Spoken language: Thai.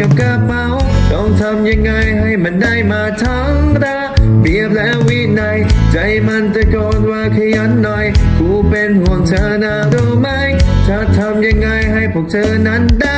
กับกระเป๋าต้องทำยังไงให้มันได้มาทั้งระเบียบและวินัย ใจมันตะโกนว่าขยันหน่อย กูเป็นห่วงเธอนะรู้ไหมจะทำยังไงให้พวกเธอนั้นได้